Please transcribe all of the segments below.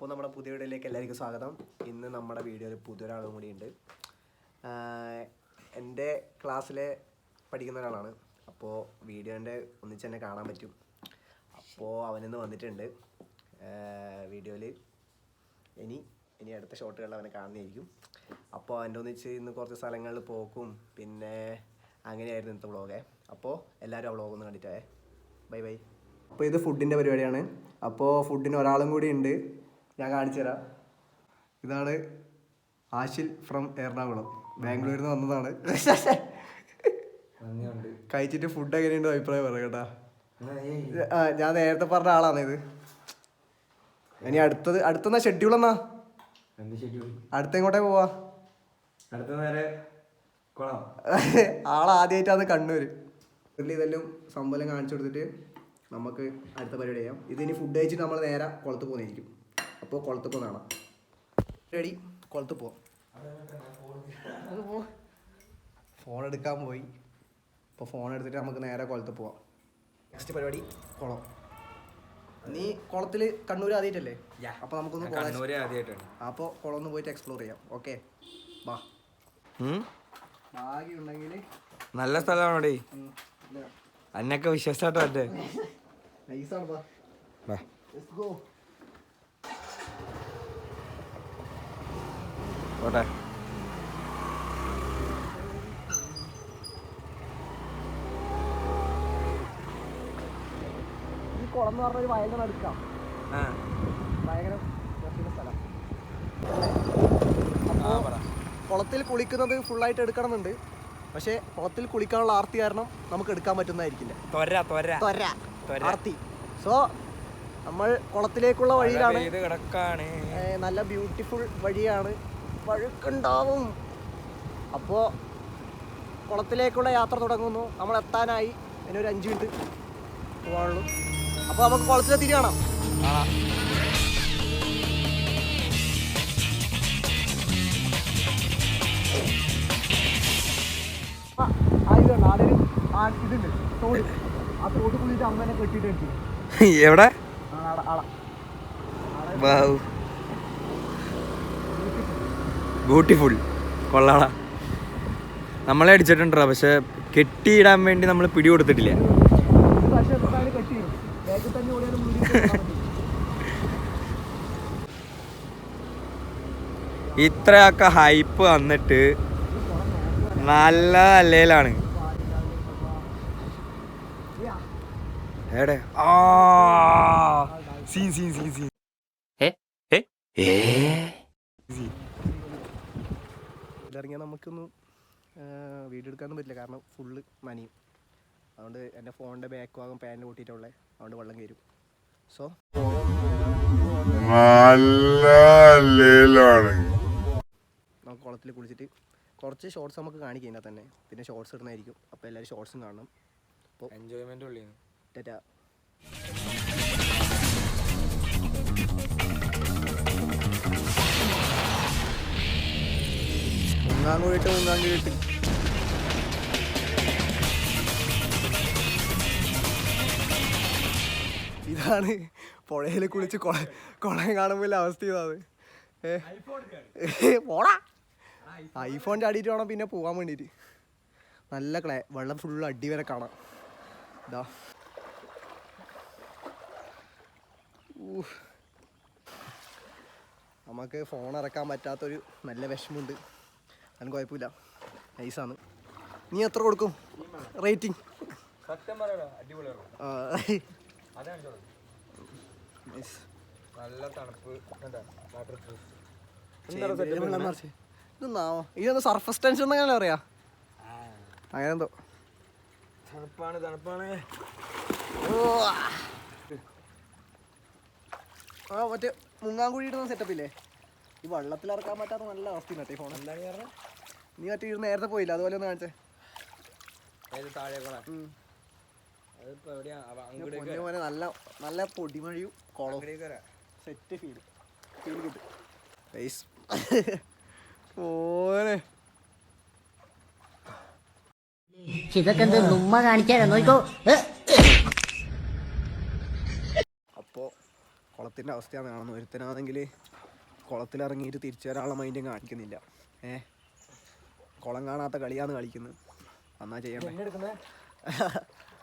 അപ്പോൾ നമ്മുടെ പുതിയ വീഡിയോയിലേക്ക് എല്ലാവർക്കും സ്വാഗതം. ഇന്ന് നമ്മുടെ വീഡിയോയിൽ പുതിയൊരാളും കൂടി ഉണ്ട് എന്റെ ക്ലാസ്സിലെ പഠിക്കുന്ന ഒരാളാണ്. അപ്പോൾ വീഡിയോന്റെ ഒന്നിച്ച് തന്നെ കാണാൻ പറ്റും. അപ്പോൾ അവനിന്ന് വന്നിട്ടുണ്ട്. വീഡിയോയിൽ ഇനി ഇനി അടുത്ത ഷോട്ടുകളിൽ അവനെ കാണുന്നതായിരിക്കും. അപ്പോൾ അവന്റെ ഒന്നിച്ച് ഇന്ന് കുറച്ച് സ്ഥലങ്ങളിൽ പോക്കും പിന്നെ അങ്ങനെയായിരുന്നു ഇന്നത്തെ വ്ളോഗേ. അപ്പോൾ എല്ലാവരും ആ വ്ളോഗ് ഒന്ന് കണ്ടിട്ടേ ബൈ ബൈ. അപ്പോൾ ഇത് ഫുഡിന്റെ പരിപാടിയാണ്. അപ്പോൾ ഫുഡിന് ഒരാളും കൂടി ഉണ്ട് ഞാൻ കാണിച്ചു തരാം. ഇതാണ് ആശിൽ ഫ്രം എറണാകുളം. ബാംഗ്ലൂരിൽ നിന്ന് വന്നതാണ് കഴിച്ചിട്ട് ഫുഡ് എങ്ങനെയുണ്ടോ അഭിപ്രായം പറയാം കേട്ടാ. ഞാൻ നേരത്തെ പറഞ്ഞ ആളാണ് ഇത്. ഇനി അടുത്തത് അടുത്തെന്നാ ഷെഡ്യൂൾ എന്നാ? അടുത്ത എങ്ങോട്ടേ പോവാ? ആളാദ്യമായിട്ടാണ് കണ്ണൂര്. ഇതെല്ലാം സംഭവം കാണിച്ചു കൊടുത്തിട്ട് നമുക്ക് അടുത്ത പരിപാടി ചെയ്യാം. ഇതിനി ഫുഡ് കഴിച്ചിട്ട് നമ്മൾ നേരെ കുളത്ത് പോകുന്നതായിരിക്കും അപ്പോൾ കുളത്ത് പോകുന്ന കാണാം. റെഡി കുളത്ത് പോവാം ഫോൺ എടുക്കാൻ പോയി. അപ്പോൾ ഫോൺ എടുത്തിട്ട് നമുക്ക് നേരെ കുളത്ത് പോവാം. നെക്സ്റ്റ് പരിപാടി കുളം. നീ കുളത്തിൽ കണ്ണൂർ ആദ്യമായിട്ടല്ലേ അപ്പോൾ നമുക്കൊന്ന് ആദ്യമായിട്ടാണ് അപ്പോൾ കുളം ഒന്ന് പോയിട്ട് എക്സ്പ്ലോർ ചെയ്യാം. ഓക്കെ വാ. ഭാഗ്യമുണ്ടെങ്കിൽ നല്ല സ്ഥലമാണോടേ? അന്നൊക്കെ വിശ്വാസമായിട്ട് അല്ലേ നൈസാണ് വാ. പോട്ടെ. ഈ കുളം എന്ന് ഭയങ്കര സ്ഥലം. കുളത്തിൽ കുളിക്കുന്നത് ഫുള്ളായിട്ട് എടുക്കണമെന്നുണ്ട്. പക്ഷേ കുളത്തിൽ കുളിക്കാനുള്ള ആർത്തി കാരണം നമുക്ക് എടുക്കാൻ പറ്റുന്നതായിരിക്കില്ല. തൊര തൊര. ആർത്തി. സോ നമ്മൾ കുളത്തിലേക്കുള്ള വഴിയിലാണ്. നല്ല ബ്യൂട്ടിഫുൾ വഴിയാണ് വഴുക്കുണ്ടാവും. അപ്പോൾ കുളത്തിലേക്കുള്ള യാത്ര തുടങ്ങുന്നു. നമ്മൾ എത്താനായി. ഇനി ഒരു അഞ്ച് മിനിറ്റ് പോകാനുള്ളൂ അപ്പോൾ നമുക്ക് കുളത്തിലെത്തി കാണാം. എവിടെ ആ ഇത് കണ്ടോ അവിടെ ഒരു ആ ഇതുണ്ട് തോട് ആ തോട് കുളിച്ചിട്ട് അമ്മേനെ കെട്ടിയിട്ട് വെച്ചു എവിടെ ആടെ ആടെ ബ്യൂട്ടിഫുൾ. കൊള്ളാടാ. നമ്മളെ അടിച്ചിട്ടുണ്ടോ പക്ഷെ കെട്ടിയിടാൻ വേണ്ടി നമ്മൾ പിടി കൊടുത്തിട്ടില്ല ഇത്രയൊക്കെ ഹൈപ്പ് വന്നിട്ട് നല്ല അല്ലേലാണ് എവിടെ? ആ സീൻ സീൻ സീൻ സീൻ. ഇതിലിറങ്ങിയാൽ നമുക്കൊന്നും വീഡിയോ എടുക്കാനൊന്നും പറ്റില്ല. കാരണം ഫുള്ള് നനയും അതുകൊണ്ട് എന്റെ ഫോണിന്റെ ബാക്ക് ഭാഗം പാനിൽ കൂട്ടിയിട്ടുള്ളത് അതുകൊണ്ട് വെള്ളം കയറും സോ നമുക്ക് കുളത്തിൽ കുളിച്ചിട്ട് കുറച്ച് ഷോർട്സ് നമുക്ക് കാണിക്കാം ഇതിനകത്ത് തന്നെ. പിന്നെ ഷോർട്സ് ഇടുന്നതായിരിക്കും. അപ്പോൾ എല്ലാവരും ഷോർട്സും കാണണം. എൻജോയ്മെന്റ് ഉള്ളിന്ന് ടാറ്റാ. മുങ്ങാൻ കൂടിയിട്ട് മൂന്നാം കൂടിയിട്ട് ഇതാണ് പുഴയിൽ കുളിച്ച് കുള കുളം കാണുമ്പോൾ അവസ്ഥ ഇതാണ് പോടാ. ഐഫോൺ ചാടിയിട്ട് വേണം പിന്നെ പോകാൻ വേണ്ടിയിട്ട് നല്ല ക്ലേ വെള്ളം ഫുൾ അടി വരെ കാണാം. ഇതാ. നമുക്ക് ഫോൺ ഇറക്കാൻ പറ്റാത്തൊരു നല്ല വിഷമമുണ്ട്. അതിന് കുഴപ്പമില്ല. നൈസാണ് നീ എത്ര കൊടുക്കും? റേറ്റിംഗ് നല്ല തണുപ്പ്. ഇതെന്നാവോ ഇതൊന്ന് സർഫസ് ടെൻഷൻ എന്നങ്ങനെ അറിയാ അങ്ങനെന്തോ. തണുപ്പാണ് തണുപ്പാണ്. ആ മറ്റേ മുങ്ങാങ്കുഴി ഇടുന്ന സെറ്റപ്പ് ഇല്ലേ? ഈ വെള്ളത്തിൽ ഇറക്കാൻ പറ്റാത്ത നല്ല അവസ്ഥ ഫോൺ എന്താണ് കാരണം നീ മറ്റേ ഇരുന്ന് നേരത്തെ പോയില്ല? അതുപോലെ ഒന്ന് കാണിച്ചേ. മോനെ നല്ല നല്ല പൊടിമഴയും കുളവും. സെറ്റ് ഫീൽ ഫീൽ കിട്ടും. ഓനെ ഇതൊക്കെ എന്ത് നുമ്മ കാണിക്കാനോ? നോക്കോ. അപ്പോൾ കുളത്തിന്റെ അവസ്ഥയാണ് കാണുന്നത്. ഒരുത്തനാണെങ്കിൽ കുളത്തിലിറങ്ങിയിട്ട് തിരിച്ചു വരാനുള്ള മൈൻഡും കാണിക്കുന്നില്ല. ഏ? കുളം കാണാത്ത കളിയാണ് കളിക്കുന്നത്. എന്നാ ചെയ്യണ്ടേ?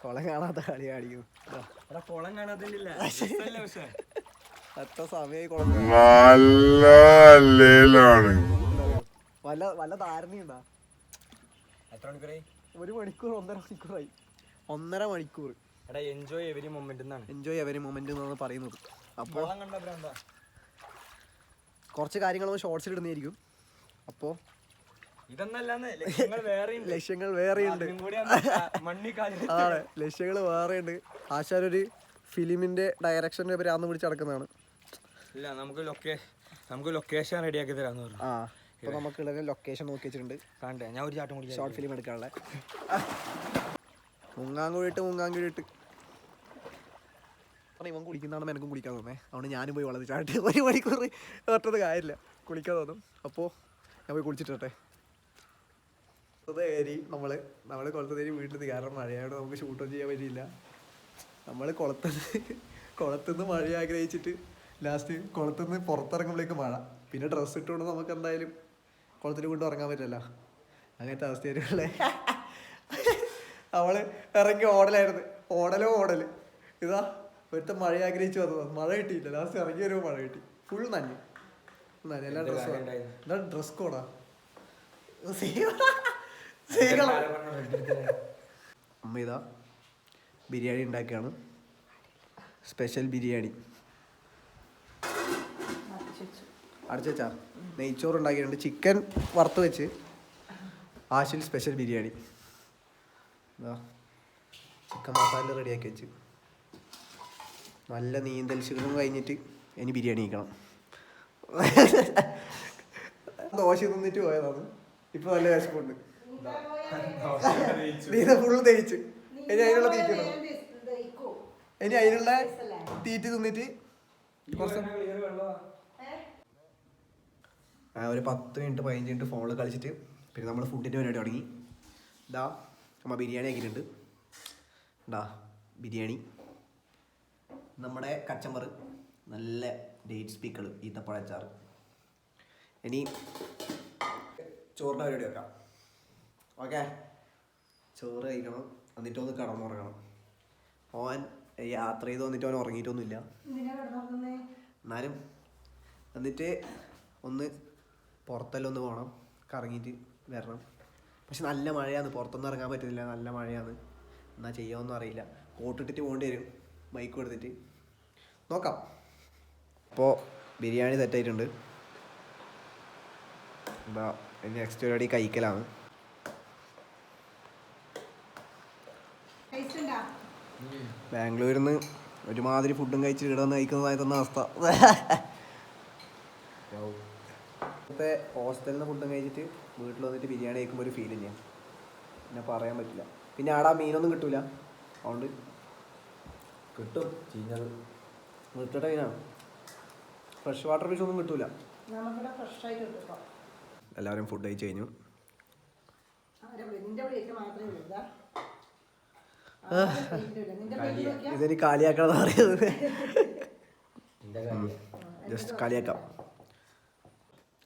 കുളം കാണാത്ത കളി കളിക്കുന്നു എടാ കുളം കാണാത്തില്ല എത്ര സമയമായി കുളം നല്ല അല്ലേലാണ് വല്ല വല്ല ധാരണയുണ്ടാ എത്ര മണിക്കൂറായി? ഒരു മണിക്കൂർ ഒന്നര മണിക്കൂറായി. ഒന്നര മണിക്കൂർ. എടാ എൻജോയ് എവരി മൊമെന്റ് എന്നാണ് എൻജോയ് എവരി മൊമെന്റ് എന്നാണ് പറയുന്നത്. അപ്പോൾ കുറച്ച് കാര്യങ്ങൾ ഷോർട്സിൽ ഇടുന്നതായിരിക്കും. അപ്പോൾ ലക്ഷ്യങ്ങൾ വേറെ ലക്ഷ്യങ്ങൾ വേറെയുണ്ട്. അതാണ് ലക്ഷ്യങ്ങൾ വേറെയുണ്ട്. ആശാരൊരു ഫിലിമിന്റെ ഡയറക്ഷന്റെ പേര് അന്ന് പിടിച്ച് നടക്കുന്നതാണ്. ഇല്ല നമുക്ക് നമുക്ക് ലൊക്കേഷൻ റെഡിയാക്കി തരാന്ന് പറഞ്ഞു. ആ നമുക്ക് ലൊക്കേഷൻ നോക്കി വെച്ചിട്ടുണ്ട്. കണ്ടേ ഞാൻ ഒരു ചാട്ടം കൂടി ഷോർട്ട് ഫിലിം എടുക്കാനുള്ള. മുങ്ങാങ്കുഴിട്ട് മുങ്ങാങ്കുഴിട്ട് പറഞ്ഞ ഇവൻ കുളിക്കുന്നതാണ് എനിക്കും കുളിക്കാൻ തോന്നേ അതുകൊണ്ട് ഞാനും പോയി വളരെ ചാട്ടി ഒരു മണിക്കൂർ ഒറ്റത് കാര്യമില്ല കുളിക്കാൻ തോന്നും. അപ്പോൾ ഞാൻ പോയി കുളിച്ചിട്ടെ കയറി നമ്മൾ നമ്മൾ കയറി വീട്ടിൽ നിന്ന് കാരണം മഴയാണ് നമുക്ക് ഷൂട്ടൊന്നും ചെയ്യാൻ പറ്റിയില്ല. നമ്മൾ കൊളത്തത് കുളത്തുനിന്ന് മഴ ആഗ്രഹിച്ചിട്ട് ലാസ്റ്റ് കുളത്തുനിന്ന് പുറത്തിറങ്ങുമ്പോഴേക്ക് മഴ. പിന്നെ ഡ്രസ്സ് ഇട്ടുകൊണ്ട് നമുക്ക് എന്തായാലും കുളത്തിൽ കൊണ്ട് ഇറങ്ങാൻ പറ്റില്ല അങ്ങനത്തെ അവസ്ഥയായിരുന്നല്ലേ അവൾ ഇറങ്ങി ഓടലായിരുന്നു. ഓടലോ ഓടൽ. ഇതാ ഒരുത്ത മഴ ആഗ്രഹിച്ചു വന്നത്. മഴ കിട്ടിയില്ല. ലാസ്റ്റ് ഇറങ്ങി വരുമ്പോൾ മഴ കിട്ടി. ഫുൾ നന്ദി നന്ദി ഡ്രസ്സ് ഡ്രസ്സും ഡ്രസ് കോഡാ അമ്മ ഇതാ ബിരിയാണി ഉണ്ടാക്കിയാണ്. സ്പെഷ്യൽ ബിരിയാണി. അടച്ചാ നെയ്ച്ചോറ് ഉണ്ടാക്കിയിട്ടുണ്ട് ചിക്കൻ വറുത്ത് വെച്ച് ആശിൽ സ്പെഷ്യൽ ബിരിയാണി. ചിക്കൻ മസാല റെഡിയാക്കി വെച്ച്. നല്ല നീന്തൽ ശീലം കഴിഞ്ഞിട്ട് ഇനി ബിരിയാണി കഴിക്കണം. ദോശ തിന്നിട്ട് പോയതാണ്. ഇപ്പൊ നല്ല വിശപ്പുണ്ട്. നീത ഫുള്ള് തേച്ച്. ഇനി അതിനുള്ള തീറ്റ ഇനി അതിനുള്ള തീറ്റ തിന്നിട്ട് കുറച്ച് ആ, ഒരു പത്ത് മിനിറ്റ് പതിനഞ്ച് മിനിറ്റ് ഫോണിൽ കളിച്ചിട്ട് പിന്നെ നമ്മൾ ഫുഡിന്റെ പരിപാടി തുടങ്ങി. ഇതാ അമ്മ ബിരിയാണി ആക്കിയിട്ടുണ്ട്. ഇതാ ബിരിയാണി. നമ്മുടെ കച്ചമ്പർ നല്ല ഡേറ്റ് സ്പീക്കർ ഈത്തപ്പഴ അച്ചാറ്. ഇനി ചോറിന്റെ പരിപാടി വെക്കാം. ഓക്കെ. ചോറ് കഴിക്കണം. എന്നിട്ട് ഒന്ന് കടന്നുറങ്ങണം. ഓൻ യാത്ര ചെയ്ത് വന്നിട്ട് അവൻ ഉറങ്ങിയിട്ടൊന്നുമില്ല. എന്നാലും എന്നിട്ട് ഒന്ന് പുറത്തെല്ലാം ഒന്ന് പോകണം കറങ്ങിയിട്ട് വരണം. പക്ഷെ നല്ല മഴയാണ്. പുറത്തൊന്നും ഇറങ്ങാൻ പറ്റുന്നില്ല. നല്ല മഴയാണ്. എന്നാ ചെയ്യാമെന്നും അറിയില്ല. കോട്ടിട്ടിട്ട് പോകേണ്ടി വരും. ബൈക്ക് എടുത്തിട്ട്. നോക്കാം. അപ്പോൾ ബിരിയാണി സെറ്റായിട്ടുണ്ട് എന്താ നെക്സ്റ്റ് പരിപാടി കഴിക്കലാണ്. ബാംഗ്ലൂരിൽ നിന്ന് ഒരുമാതിരി ഫുഡും കഴിച്ച് ഇടന്ന് കഴിക്കുന്നതായി തന്ന അവസ്ഥ. ഇപ്പോഴത്തെ ഹോസ്റ്റലിൽ നിന്ന് ഫുഡും കഴിച്ചിട്ട് വീട്ടിൽ വന്നിട്ട് ബിരിയാണി കഴിക്കുമ്പോൾ ഒരു ഫീൽ ഞാൻ പിന്നെ പറയാൻ പറ്റില്ല. പിന്നെ ആടാ മീനൊന്നും കിട്ടൂല. അതുകൊണ്ട് കിട്ടും. ചീഞ്ഞത്. വീട്ടിലെ മീനാണ് ഫ്രഷ് വാട്ടർ ഫിഷ് ഒന്നും കിട്ടൂല. ഫ്രഷ് ആയിട്ട് കിട്ടും എല്ലാവരും ഫുഡ് കഴിച്ച് കഴിഞ്ഞു. ഇതൊരു കാലിയാക്കണം പറയുന്നത്. ജസ്റ്റ് കളിയാക്കാം.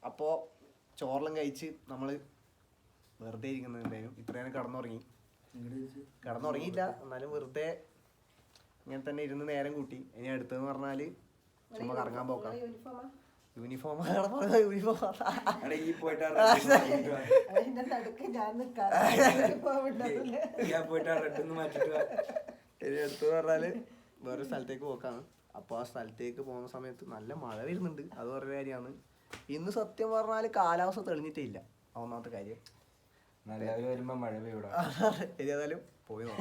അപ്പോൾ ചോറെല്ലാം കഴിച്ച് നമ്മൾ വെറുതെ ഇരിക്കുന്നത് എന്തായാലും ഇത്രയും കടന്നുറങ്ങി. കടന്നുറങ്ങിയില്ല എന്നാലും വെറുതെ ഇങ്ങനെ തന്നെ ഇരുന്ന് നേരം കൂട്ടി. ഇനി അടുത്തെന്ന് പറഞ്ഞാൽ ചുമ്മാ കറങ്ങാൻ പോക്കാം. യൂണിഫോം യൂണിഫോം ഞാൻ പോയിട്ട് റെഡ് മാറ്റിട്ട് അടുത്ത് പറഞ്ഞാൽ വേറെ സ്ഥലത്തേക്ക് പോക്കാണ്. അപ്പോൾ ആ സ്ഥലത്തേക്ക് പോകുന്ന സമയത്ത് നല്ല മഴ വരുന്നുണ്ട്. അത് വേറെ കാര്യമാണ്. ഇന്ന് സത്യം പറഞ്ഞാൽ കാലാവസ്ഥ തെളിഞ്ഞിട്ടില്ല ഒന്നാമത്തെ കാര്യം. വരുമ്പോ മഴ ഏതായാലും പോയി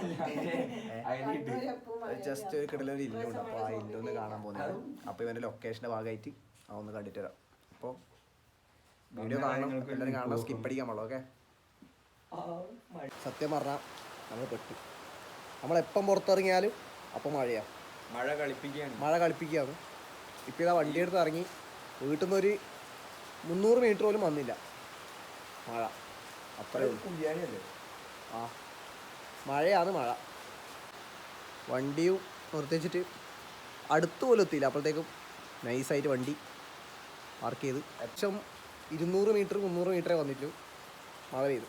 ജസ്റ്റ് ഒരു കിടലൊരു ഇല്ലുണ്ട് അപ്പോൾ ആ ഇല്ലൊന്ന് കാണാൻ പോകുന്നത് അപ്പോൾ ഇവന്റെ ലൊക്കേഷന്റെ ഭാഗമായിട്ട് ആ ഒന്ന് കണ്ടിട്ട് വരാം അപ്പോൾ വീഡിയോ കാണണം. എല്ലാവരും കാണണം. സ്കിപ്പ് അടിക്കാൻ പാടുള്ളൂ ഓക്കെ സത്യം പറഞ്ഞാൽ നമ്മൾ പെട്ടു. നമ്മളെപ്പം പുറത്തിറങ്ങിയാലും അപ്പം മഴയാണ് മഴ കളിപ്പിക്കുകയാണ്. മഴ കളിപ്പിക്കുകയാണ്. ഇപ്പോൾ ഇതാ വണ്ടി എടുത്ത് ഇറങ്ങി വീട്ടിൽ നിന്ന് ഒരു മുന്നൂറ് മീറ്റർ പോലും വന്നില്ല. മഴ. അത്രേ ഉള്ളൂ. ആ. മഴയാണ് മഴ. വണ്ടിയും നിർത്തിച്ചിട്ട് അടുത്ത് പോലും എത്തിയില്ല. അപ്പോഴത്തേക്കും നൈസായിട്ട് വണ്ടി പാർക്ക് ചെയ്ത്. അച്ഛം ഇരുന്നൂറ് മീറ്റർ മുന്നൂറ് മീറ്ററേ വന്നിട്ടുള്ളൂ മഴ പെയ്തു.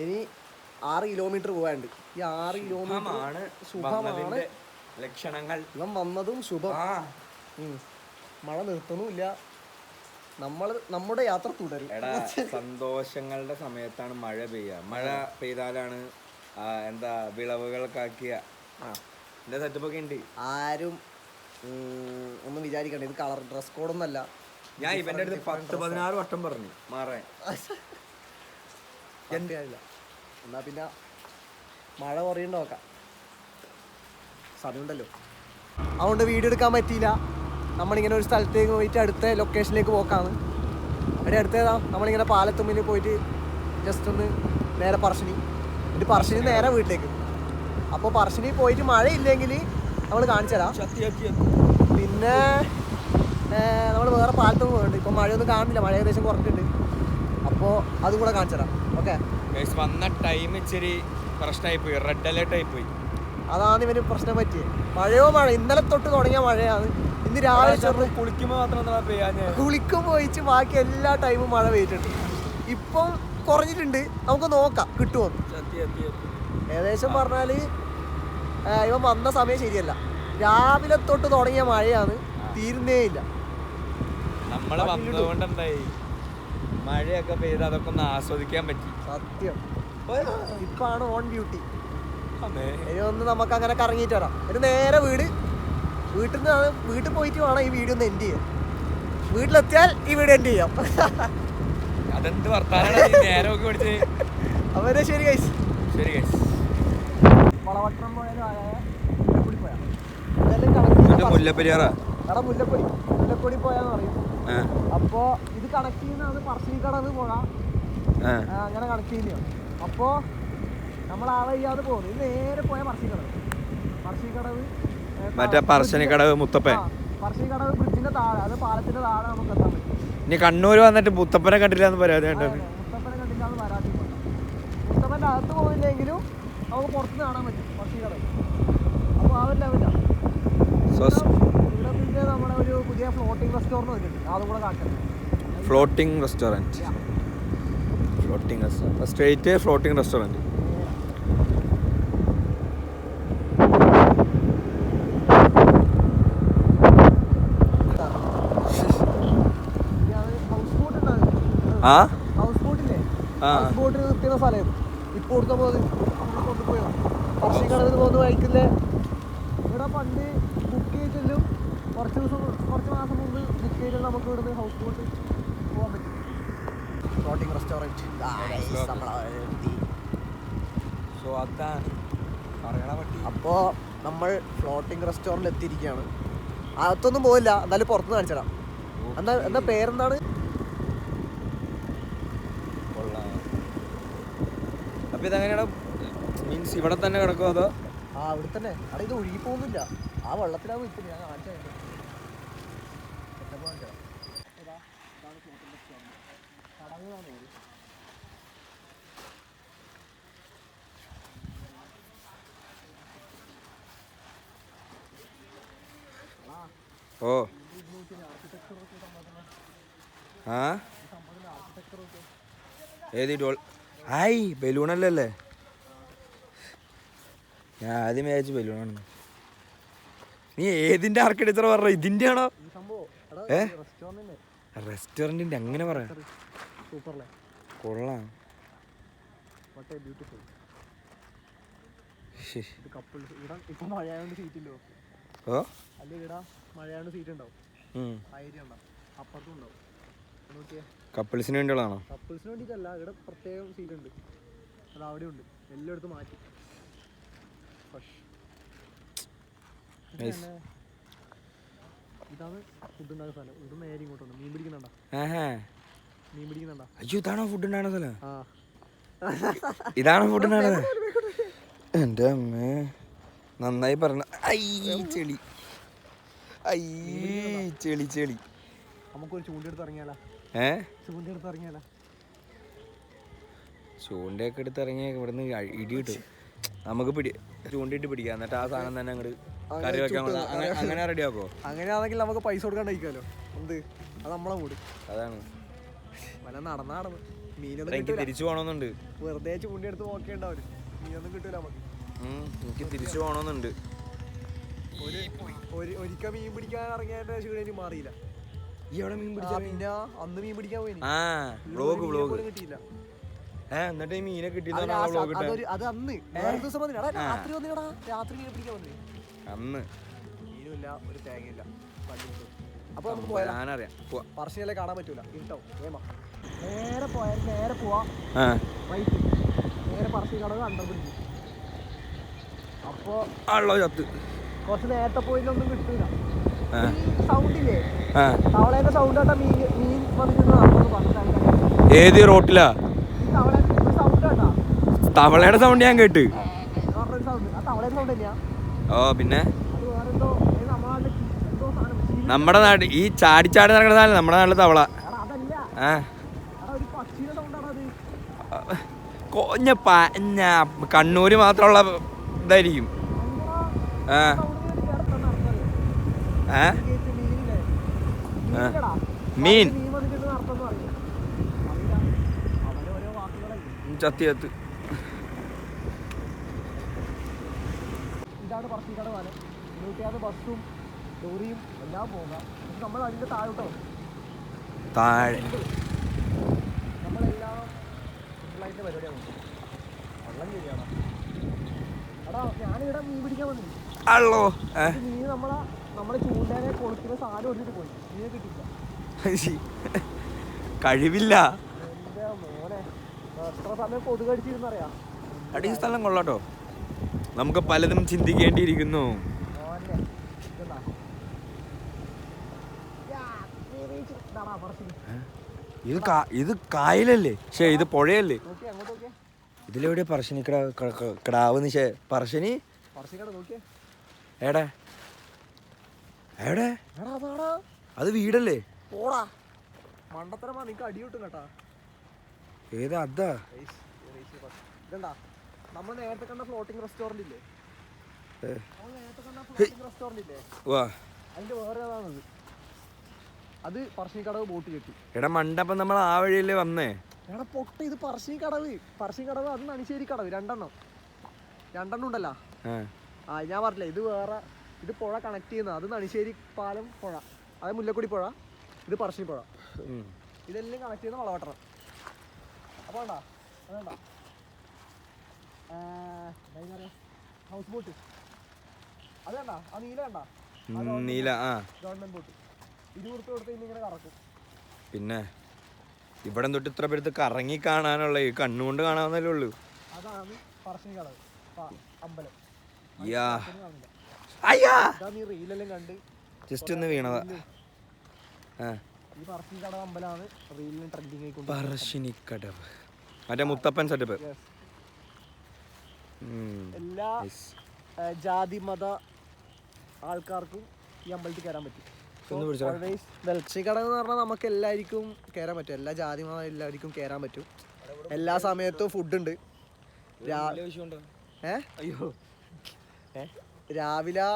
ഇനി ആറ് കിലോമീറ്റർ പോകാണ്ട് ഈ ആറ് കിലോമീറ്റർ ശുഭമാണ് ലക്ഷണങ്ങൾ. ഇവൻ വന്നതും ശുഭം. മഴ നിർത്തുന്നുമില്ല. നമ്മൾ നമ്മുടെ യാത്ര തുടരും. സന്തോഷങ്ങളുടെ സമയത്താണ് മഴ പെയ്യുക മഴ പെയ്താലാണ് എന്താ വിളവുകൾക്കാക്കിയ ആ. എന്റെ സെറ്റപ്പ് ഒക്കെ ഉണ്ട്. ആരും ഒന്നും വിചാരിക്കണ്ട. ഇത് കളർ ഡ്രസ് കോഡൊന്നല്ല ഞാൻ ഇവന്റെ അടുത്ത് പത്ത് പതിനാറ് വട്ടം പറഞ്ഞു. മാറാൻ. എന്താ? എന്നാ പിന്നെ മഴ കുറയുണ്ട് നോക്കാം. സമയമുണ്ടല്ലോ. അതുകൊണ്ട് വീഡിയോ എടുക്കാൻ പറ്റിയില്ല. നമ്മളിങ്ങനെ ഒരു സ്ഥലത്തേക്ക് പോയിട്ട് അടുത്ത ലൊക്കേഷനിലേക്ക് പോക്കാണ്. അവിടെ അടുത്തേതാ. നമ്മളിങ്ങനെ പാലത്തുമ്പിൽ പോയിട്ട് ജസ്റ്റ് ഒന്ന് നേരെ പറശ്ശിനി. എന്നിട്ട് പറശ്ശിനി നേരെ വീട്ടിലേക്ക്. അപ്പോൾ പറശ്ശിനി പോയിട്ട് മഴയില്ലെങ്കിൽ നമ്മൾ കാണിച്ചു തരാം പിന്നെ നമ്മൾ വേറെ പാലത്തും പോകുന്നുണ്ട് ഇപ്പോൾ മഴയൊന്നും കാണുന്നില്ല. മഴ ഏകദേശം കുറഞ്ഞിട്ടുണ്ട്. അപ്പോൾ അതും കൂടെ കാണിച്ചു തരാം. ഓക്കെ? വന്ന ടൈം ഇച്ചിരി പ്രശ്നമായി പോയി. റെഡ് അലേർട്ട് ആയി പോയി. അതാണ് ഇവന് പ്രശ്നം പറ്റിയത് മഴയോ മഴ? ഇന്നലെ തൊട്ട് തുടങ്ങിയ മഴയാണ്. ഇന്ന് രാവിലെ ചെറു കുളിക്കുമ്പോൾ മാത്രം എന്താ പെയ്യാഞ്ഞ കുളിക്കും പോയിച്ച് ബാക്കി എല്ലാ ടൈമും മഴ പെയ്തിട്ടുണ്ട്. ഇപ്പം കുറഞ്ഞിട്ടുണ്ട്. നമുക്ക് നോക്കാം. കിട്ടുമോ ഏകദേശം പറഞ്ഞാൽ ഇവൻ വന്ന സമയം ശരിയല്ല. രാവിലെ തൊട്ട് തുടങ്ങിയ മഴയാണ്. തീരുന്നേ ഇല്ല നമ്മളെ വന്നതുകൊണ്ടുണ്ടായി മഴയൊക്കെ പെയ്ത് അതൊക്കെ ഒന്ന് ആസ്വദിക്കാൻ പറ്റി. സത്യം. ഇപ്പാണ് ഓൺ ഇനി ഒന്ന് നമുക്ക് അങ്ങനെ കറങ്ങിയിട്ട് വരാം. ഒരു നേരെ വീട്. വീട്ടിൽ നിന്ന് വീട്ടിൽ പോയിട്ട് വേണം ഈ വീഡിയോ ഒന്ന് എൻഡ് ചെയ്യാൻ. വീട്ടിലെത്തിയാൽ ഈ വീഡിയോ എൻഡ് ചെയ്യാം. അതെന്ത് വർത്താനാണ് അവരെ ശരി കൈസ് ശരി കഴിച്ചു വളവട്ടം പോയാലും ആയ മുല്ലപ്പൊടി പോയാ ഇതെല്ലാം കണക്ട് ചെയ്യുന്ന ഇത് ബസ്- മുല്ലപ്പെരിയാറാ? എടാ മുല്ലപ്പൊടി. മുല്ലപ്പൊടി പോയാന്ന് പറയും. അപ്പോ ഇത് കണക്ട് ചെയ്യുന്നത് പറശ്ശിനിക്കടന്ന് പോകാം. ആ. അങ്ങനെ കണക്ട് ചെയ്യുന്ന അപ്പോ നമ്മൾ ആ വഴിയാതെ പോകുന്നു ഇത് നേരെ പോയ പറശ്ശിക്കടവ് പറശ്ശിക്കടവ് ഏ, മറ്റേ പറശ്ശിനിക്കടവ് മുത്തപ്പൻ. ആ, പറശ്ശിനിക്കടവ് ബ്രിഡ്ജിന്റെ താഴെ അത് പാലത്തിന്റെ താഴെ നമുക്ക് എത്താൻ പറ്റും. ഇനി കണ്ണൂർ വന്നിട്ട് മുത്തപ്പനെ കണ്ടില്ല എന്ന് പരാതി മുത്തപ്പനെ. മുസ്തഫനെ കണ്ടിട്ടാണ് പരാതി മുത്തപ്പന്റെ അകത്ത് പോകുന്നില്ലെങ്കിലും നമുക്ക് പുറത്ത് കാണാൻ പറ്റും പറശ്ശിക്കടവ് അപ്പോൾ ആ ഒരു ലെവലാണ് floating restaurant floating restaurant straight floating restaurant boat ആ ഹൗസ് ബോട്ടില്ലേ. ഹൗസ് നിർത്തിയ ഇപ്പോൾ കൊടുത്ത നമ്മൾ കൊണ്ടുപോയോ. പറശ്ശിക്കടവിൽ പോകുന്ന വഴിക്കില്ലേ ഇവിടെ പണ്ട് കുറച്ച് ദിവസം കുറച്ച് മാസം മുമ്പ് ബുക്ക് ചെയ്തിട്ട് നമുക്ക് ഇവിടുന്ന് ഹൗസ് ബോട്ട് പോകാൻ പറ്റും. ഫ്ലോട്ടിംഗ് റെസ്റ്റോറന്റ് സോ അതാണ്. അപ്പോൾ നമ്മൾ ഫ്ലോട്ടിംഗ് റെസ്റ്റോറന്റിൽ എത്തിയിരിക്കുകയാണ് അകത്തൊന്നും പോയില്ല എന്നാലും പുറത്ത് കാണിച്ചിടാം എന്താ എന്താ പേരെന്താണ്? കൊള്ളാം. അപ്പൊ ഇതെങ്ങനെയാണ്? മീൻസ് ഇവിടെ തന്നെ കിടക്കുമോ അതോ? ആ ഇവിടെ തന്നെ അവിടെ ഇത് ഒഴുകി പോകുന്നില്ല. ആ വെള്ളത്തിലാണ് നിൽക്കുന്നത് ഞാൻ കാണിച്ചു തരാം. setup കാണിച്ചു തരാം. ഇതാ, ഇതാണ് floating restaurant. കടകളാണ് ഇത്. ഓ. ആ? ഏത് ഡോൾ? ഹായ് ബലൂണല്ലേ ഞാൻ ആദ്യം വിചാരിച്ചു ബലൂണാണ്. നീ ഏതിന്റെ ആർക്കിടെക്ചർ പറഞ്ഞ? ഇതിന്റെ ആണോ ഏ? റെസ്റ്റോറന്റിന്റെ അങ്ങനെ പറയാ. കൊള്ളാം. ഓ? മഴയായതുകൊണ്ട് സീറ്റ് ഉണ്ടാവും. അപ്പുറത്തും ഉണ്ടാവും. കപ്പിൾസിന് വേണ്ടിയുള്ളതാണോ? കപ്പിൾസിന് വേണ്ടിയിട്ടല്ല ഇവിടെ പ്രത്യേകം സീറ്റ് ഉണ്ട്. അത് അവിടെ ഉണ്ട് എല്ലായിടത്തും മാറ്റി. ഇതാണ്. ഫുഡ് ഉണ്ടാകുന്ന സ്ഥലം ഇത് നേരെ ഇങ്ങോട്ടുണ്ട് മീൻ പിടിക്കുന്നുണ്ടോ? മീൻ പിടിക്കുന്നുണ്ടോ? അയ്യോ ഇതാണോ ഫുഡ് ഉണ്ടാകുന്ന സ്ഥലം? ഇതാണോ ഫുഡ് ഉണ്ടാകുന്നത് എന്റെ അമ്മേ. നന്നായി പറഞ്ഞ ഐ ചെളി. ചെളി ചെളി. നമുക്കൊരു ചൂണ്ടെടുത്ത് ഇറങ്ങിയാലോ? ഏ? ചൂണ്ടെടുത്ത് ഇറങ്ങിയാലോ? ചൂണ്ടയൊക്കെ എടുത്ത് ഇറങ്ങിയ ഇവിടുന്ന് ഇടി കിട്ടും. നമുക്ക് പിടി ചൂണ്ടിട്ട് പിടിക്കാം. എന്നിട്ട് ആ സാധനം തന്നെ അങ്ങോട്ട് കറി വെക്കാൻ. അങ്ങനെ- അങ്ങനെ റെഡിയാക്കോ അങ്ങനെയാണെങ്കിൽ നമുക്ക് പൈസ കൊടുക്കാണ്ട് കഴിക്കാലോ? എന്ത്? അത് നമ്മളെ കൂടി. അതാണ്. വല്ല നടന്ന നടന്ന്. മീനൊന്നും എനിക്ക് തിരിച്ചു പോകണമെന്നുണ്ട് വെറുതെ ചൂണ്ടി എടുത്ത് നോക്കേണ്ടാവും മീനൊന്നും കിട്ടൂല നമുക്ക്. എനിക്ക് തിരിച്ചു പോകണമെന്നുണ്ട് ഒരിക്കൽ മീൻ പിടിക്കാൻ ഇറങ്ങിയതിന്റെ ക്ഷീണേന് മാറിയില്ല. ഈ എവിടെ മീൻ പിടിച്ചാ പിന്നെ അന്ന് മീൻ പിടിക്കാൻ പോയി ആ വ്ളോഗ് വ്ളോഗ് കിട്ടിയില്ല. ഏ എന്നിട്ട് ഈ മീനെ കിട്ടിയെന്ന് last- വ്ളോഗ് ഇട്ടേ. അത് അന്ന്. ദിവസം വന്നില്ല. രാത്രി വന്നില്ലടാ. രാത്രി മീൻ പിടിക്കാൻ വന്നേ അന്ന്. മീനുമില്ല ഒരു തേങ്ങയില്ല. അപ്പൊ നമുക്ക് പോയാലോ? ഞാനറിയാം. പോവാ. പറശ്ശിനിലെ കാണാൻ പറ്റൂല. ഇരുട്ടോ ഏമാ നേരെ പോയാൽ നേരെ പോവാ. ആ. വൈറ്റ് നേരെ പറശ്ശിനി കടവ് അണ്ടർ പിടിക്കും അപ്പോ ആളോ ചത്ത്. കുറച്ച് നേരത്തെ പോയിട്ടൊന്നും കിട്ടൂല. തവളേന്റെ സൗണ്ട് കേട്ടാ മീൻ മീൻ ഏത് റോട്ടിലാ? തവളയുടെ സൗണ്ട് ഞാൻ കേട്ട്. ഓ പിന്നെ? നമ്മുടെ നാട് ഈ ചാടി ചാടി നടക്കുന്ന സാധനം നമ്മുടെ നാട്ടിലെ തവള. ആ. കൊഞ്ഞ പഞ്ഞ കണ്ണൂര് മാത്രമുള്ള ഇതായിരിക്കും. ആ. മീൻ. ചത്തി ചത്ത് ഇതാണ് പറശ്ശിക്കട പാലം നൂറ്റിയാറ് ബസ്സും ലോറിയും എല്ലാം പോകാം. നമ്മൾ അതിന്റെ താഴോട്ടോ? താഴെ. നമ്മളെല്ലാം ഫുള്ളായിട്ട് പരിപാടിയാണ് വെള്ളം ശരിയാണ് എടാ ഞാനിവിടെ മീൻ പിടിക്കാൻ വന്നു ഏ? മീൻ നമ്മളെ ചൂണ്ടേനെ സാധനം പോയി. മീനെ കിട്ടില്ല കഴിവില്ല. അടിയ മോനെ എത്ര സമയം കൊതുക് കടിച്ചിരുന്നറിയാം അടി ഈ സ്ഥലം കൊള്ളാട്ടോ. നമുക്ക് പലതും ചിന്തിക്കേണ്ടിയിരിക്കുന്നു. മോനെ ഇതെന്താ? യാ, നീ ഇതാടാ പറശ്ശിനി. ഇത് കാ- ഇത് കായലല്ലേ? ഷേ ഇത് പുഴയല്ലേ? നോക്കിയേ അങ്ങോട്ട് നോക്കിയേ. ഇതിലെവിടെ പറശ്ശിനി കിടാ ക- ക- കിടാവ് നിശേ പറശ്ശിനി? നോക്കിയേ. എടെ എവിടെ? അത് വീടല്ലേ? പോടാ. മണ്ടത്തരമാ നിനക്ക് അടി കിട്ടും. കേട്ടാ ഏതാ അതാ? ഇതെന്താ? നമ്മൾ നേരത്തെ കണ്ട ഫ്ലോട്ടിംഗ് റെസ്റ്റോറന്റ് ഇല്ലേ. നേരത്തെ കണ്ട ഫ്ലോട്ടിംഗ് റെസ്റ്റോറന്റ് ഇല്ലേ? വാ. അതിന്റെ വേറെ ഏതാണത്? അത് പറശ്ശിനിക്കടവ് ബോട്ട് കെട്ടി. എടാ മണ്ടപ്പം നമ്മൾ ആ വഴിയല്ലേ വന്നേ? എടാ പൊട്ട ഇത് അത് നണിശ്ശേരി കടവ് രണ്ടെണ്ണം. രണ്ടെണ്ണം ഉണ്ടല്ലോ. ആ ഞാൻ പറഞ്ഞില്ലേ ഇത് വേറെ ഇത് പുഴ കണക്ട് ചെയ്യുന്നത്. അത് നണിശ്ശേരി പാലം പുഴ. അത് മുല്ലക്കുടി പുഴ. ഇത് പറശ്ശിനി പുഴ. ഇതെല്ലാം കണക്ട് ചെയ്യുന്ന വളവട്ടണം അപ്പോൾ വേണ്ട അതേണ്ട ഹൗസ് ബോട്ട് അത് വേണ്ട ആ നീല വേണ്ട നീല ആ. ഗവൺമെന്റ് ബോട്ട് ഇരുപത് കൊടുത്ത് ഇനി ഇങ്ങനെ കറക്കും. പിന്നെ ഇവിടെ തൊട്ട് ഇത്ര പേരത്ത് കറങ്ങി കാണാനുള്ള ഈ കണ്ണുകൊണ്ട് കാണാവുന്നല്ലേ ഉള്ളൂ. അതാണ് പറശ്ശിനി കടവ് അമ്പലം. യാ. അയ്യാ. റീലെല്ലാം കണ്ട്. ജസ്റ്റ് ഒന്ന് വീണതാ. പറശ്ശിനിക്കടവ് മറ്റേ മുത്തപ്പൻ സെറ്റപ്പ്. എല്ലാ ജാതി മത ആൾക്കാർക്കും ഈ അമ്പലത്തിൽ കയറാൻ പറ്റും. വെൽക്ഷിക്കടവ് എന്ന് പറഞ്ഞാൽ നമുക്ക് എല്ലാവർക്കും കയറാൻ പറ്റും. എല്ലാ ജാതി മതം എല്ലാവർക്കും കയറാൻ പറ്റും. എല്ലാ സമയത്തും ഫുഡ് ഉണ്ട്. രാ- ഏ? അയ്യോ? രാവിലെ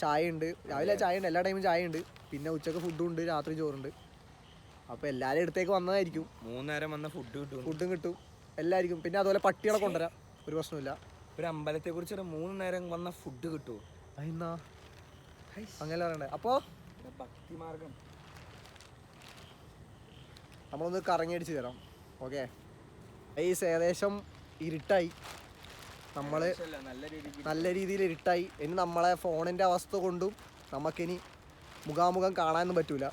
ചായ ഉണ്ട് രാവിലെ ചായ ഉണ്ട് എല്ലാ ടൈമും ചായ ഉണ്ട് പിന്നെ ഉച്ചയ്ക്ക് ഫുഡും ഉണ്ട്. രാത്രി ചോറുണ്ട്. അപ്പോൾ എല്ലാവരും അടുത്തേക്ക് വന്നതായിരിക്കും. മൂന്നേരം വന്ന ഫുഡ് കിട്ടും. ഫുഡും കിട്ടും. എല്ലാവർക്കും പിന്നെ അതുപോലെ പട്ടികളെ കൊണ്ടുവരാം. ഒരു പ്രശ്നമില്ല ഒരു അമ്പലത്തെ കുറിച്ച് മൂന്ന് നേരം വന്ന ഫുഡ് കിട്ടുമോ എന്നാ അങ്ങനെ പറയണ്ടേ. അപ്പോൾ ഭക്തിമാർഗം നമ്മളൊന്ന് കറങ്ങി അടിച്ച് തരാം ഓക്കെ? ഏകദേശം ഇരുട്ടായി. നമ്മൾ നല്ല രീതിയിൽ ഇരുട്ടായി. ഇനി നമ്മളെ ഫോണിന്റെ അവസ്ഥ കൊണ്ടും നമുക്കിനി മുഖാമുഖം കാണാനൊന്നും പറ്റൂല.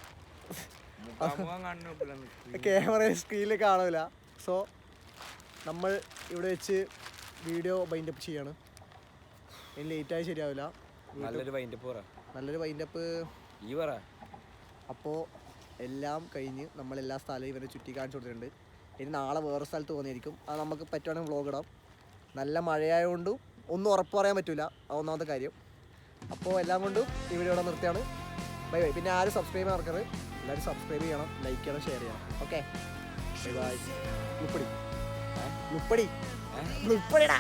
ക്യാമറ സ്ക്രീനിൽ കാണൂല. സോ നമ്മൾ ഇവിടെ വെച്ച് വീഡിയോ ബൈൻഡപ്പ് ചെയ്യാണ്. ഇനി ലേറ്റായി ശരിയാവില്ല. നല്ലൊരു വൈൻഡ് പോറ. നല്ലൊരു ബൈൻഡപ്പ് ഈ പറ. അപ്പോൾ എല്ലാം കഴിഞ്ഞ് നമ്മൾ എല്ലാ സ്ഥലവും ഇവരെ ചുറ്റി കാണിച്ചു കൊടുത്തിട്ടുണ്ട്. ഇനി നാളെ വേറെ സ്ഥലത്ത് പോകുന്നതായിരിക്കും. അത് നമുക്ക് പറ്റുവാണെങ്കിൽ വ്ളോഗ് ഇടാം. നല്ല മഴയായതുകൊണ്ടും ഒന്നും ഉറപ്പ് പറയാൻ പറ്റില്ല ഒന്നാമത്തെ കാര്യം. അപ്പോൾ എല്ലാം കൊണ്ടും ഈ വീഡിയോ ഇവിടെ നിർത്തിയാണ്. ബൈ ബൈ പിന്നെ ആരും സബ്സ്ക്രൈബ് ചെയ്യാൻ എല്ലാവരും സബ്സ്ക്രൈബ് ചെയ്യണം ലൈക്ക് ചെയ്യണം ഷെയർ ചെയ്യണം. ഓക്കെ ബൈ ബൈ മുപ്പടി. മുപ്പടി? മുപ്പടിടാ.